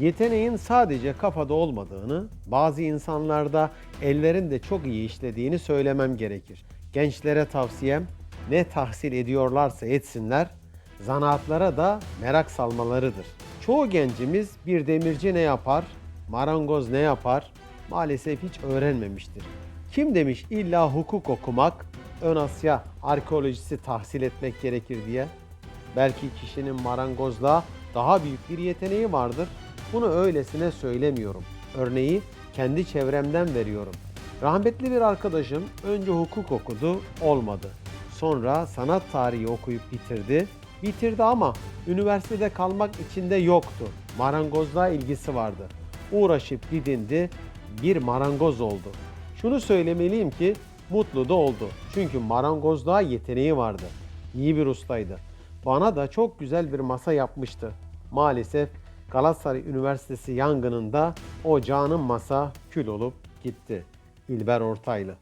Yeteneğin sadece kafada olmadığını, bazı insanlarda ellerin de çok iyi işlediğini söylemem gerekir. Gençlere tavsiyem ne tahsil ediyorlarsa etsinler, zanaatlara da merak salmalarıdır. Çoğu gencimiz bir demirci ne yapar, marangoz ne yapar maalesef hiç öğrenmemiştir. Kim demiş illa hukuk okumak, ön Asya arkeolojisi tahsil etmek gerekir diye? Belki kişinin marangozluğa daha büyük bir yeteneği vardır. Bunu öylesine söylemiyorum. Örneği kendi çevremden veriyorum. Rahmetli bir arkadaşım önce hukuk okudu, olmadı. Sonra sanat tarihi okuyup bitirdi. Bitirdi ama üniversitede kalmak içinde yoktu. Marangozluğa ilgisi vardı. Uğraşıp didindi, bir marangoz oldu. Şunu söylemeliyim ki mutlu da oldu. Çünkü marangozluğa yeteneği vardı. İyi bir ustaydı. Bana da çok güzel bir masa yapmıştı. Maalesef Galatasaray Üniversitesi yangınında o canım masa kül olup gitti. İlber Ortaylı.